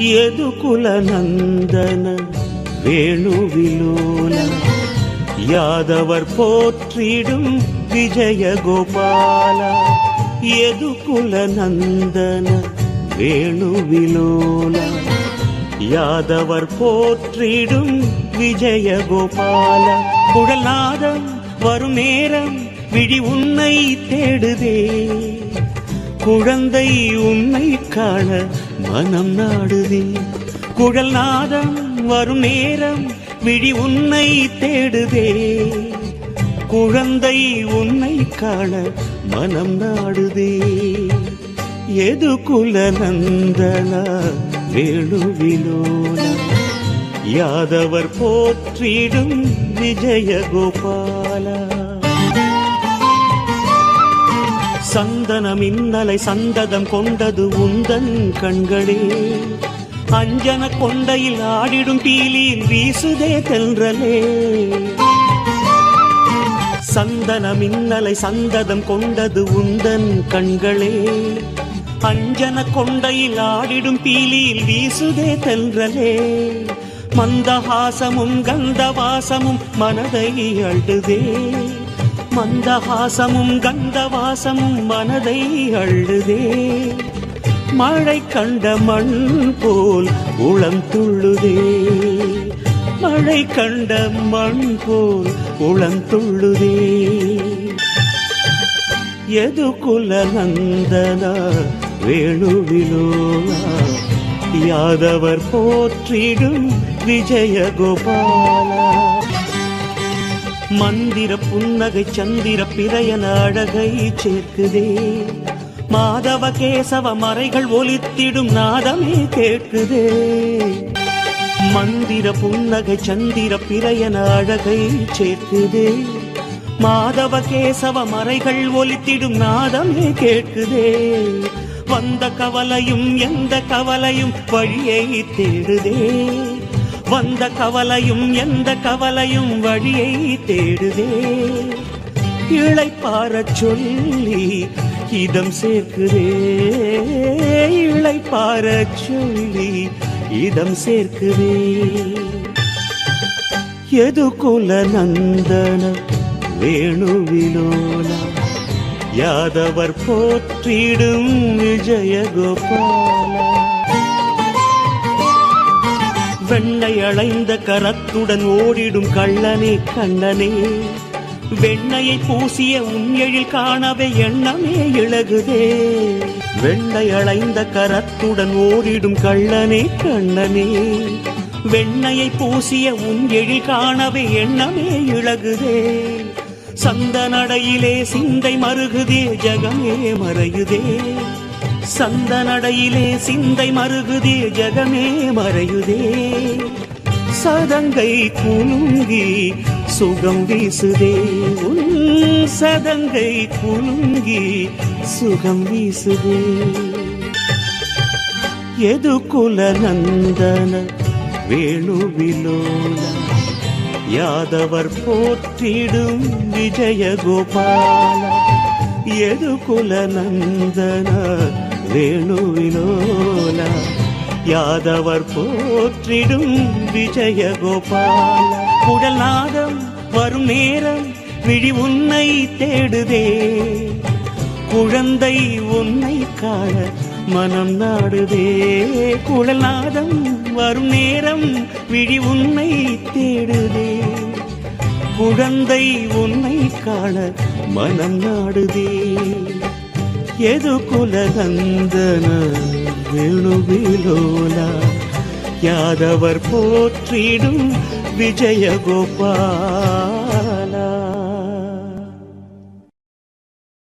ಯದುಕುಲನಂದನ வேணுவிலோல. யாதவர் போற்றிடும் விஜயகோபால. எதுகுல நந்தன வேணுவிலோல. யாதவர் போற்றிடும் விஜயகோபால. குழல்நாதம் வரும் நேரம் விழி உன்னை தேடுதே. குழந்தை உன்னை காண மனம் நாடுதே. குழல் நாதம் வரும் நேரம் விழி உன்னை தேடுதே. குழந்தை உன்னை காண மனம் நாடுதே. எது குல நந்தனா வேணுவிலோல யாதவர் போற்றிடும் விஜய சந்தன மின்னலை சந்ததம் கொண்டது உந்தன் கண்களே. அஞ்சன கொண்டையில் ஆடிடும் பீலியில் வீசுதே தென்றலே. சந்தன மின்னலை சந்ததம் கொண்டது உந்தன் கண்களே. அஞ்சன கொண்டையில் ஆடிடும் பீலியில் வீசுதே தென்றலே. மந்தஹாசமும் கந்தவாசமும் மனதை அழுதே. மந்தஹாசமும் கந்தவாசமும் மனதை அழுதே. மழை கண்ட மண் போல் உளம் துள்ளுதே. மழை கண்ட மண் போல் உளம் துள்ளுதே. எது குல நந்தனா வேணுவிலோலா யாதவர் போற்றிடும் விஜய கோபாலா மந்திர புன்னகை சந்திர பிறையன அழகை சேர்க்குதே. மாதவ கேசவ மறைகள் ஒலித்திடும் நாதமே கேட்குதே. மந்திர புன்னகை சந்திர பிறையன அழகை சேர்க்குதே. மாதவ கேசவ மறைகள் ஒலித்திடும் நாதமே கேட்குதே. வந்த கவலையும் எந்த கவலையும் வழியை தேடுதே. வந்த கவலையும் எந்த கவலையும் வழியை தேடுதே. இளைப்பாரச் சொல்லி இதம் சேர்க்குதே. இளைப்பாரச் சொல்லி இதம் சேர்க்குதே. எது குல நந்தன வேணுவிலோலா? யாதவர் போற்றிடும் விஜயகோபாலா? வெண்ணை அளைந்த கரத்துடன் ஓடிடும் கள்ளனே கண்ணனே. வெண்ணையை பூசிய உண்யழில் காணவே எண்ணமே இழகுதே. வெண்ணை அளைந்த கரத்துடன் ஓடிடும் கள்ளனே கண்ணனே. வெண்ணையை பூசிய உன் எழில் காணவே எண்ணமே இழகுதே. சந்த நடையிலே சிந்தை மருகுதே ஜகமே மறையுதே. சந்த நடையிலே சிந்தை மருகுதே ஜகமே மறையுதே. சதங்கை குலுங்கி சுகம் வீசுதே. உன் சதங்கை குலுங்கி சுகம் வீசுதே. எது குல நந்தன வேணுவிலோல யாதவர் போற்றிடும் விஜய கோபால எது குல நந்தன வேணுவிலோல யாதவர் போற்றிடும் விஜய கோபால குடல்நாதம் வரும் நேரம் விழி உன்னை தேடுதே. குழந்தை உன்னை காண மனம் நாடுதே. குழல் நாதம் வரும் நேரம் விழி உன்னை தேடுதே. குழந்தை உன்னை காண மனம் நாடுதே. எது குலகந்தன? வேணுவிலோலா யாதவர் போற்றிடும் விஜயகோபா.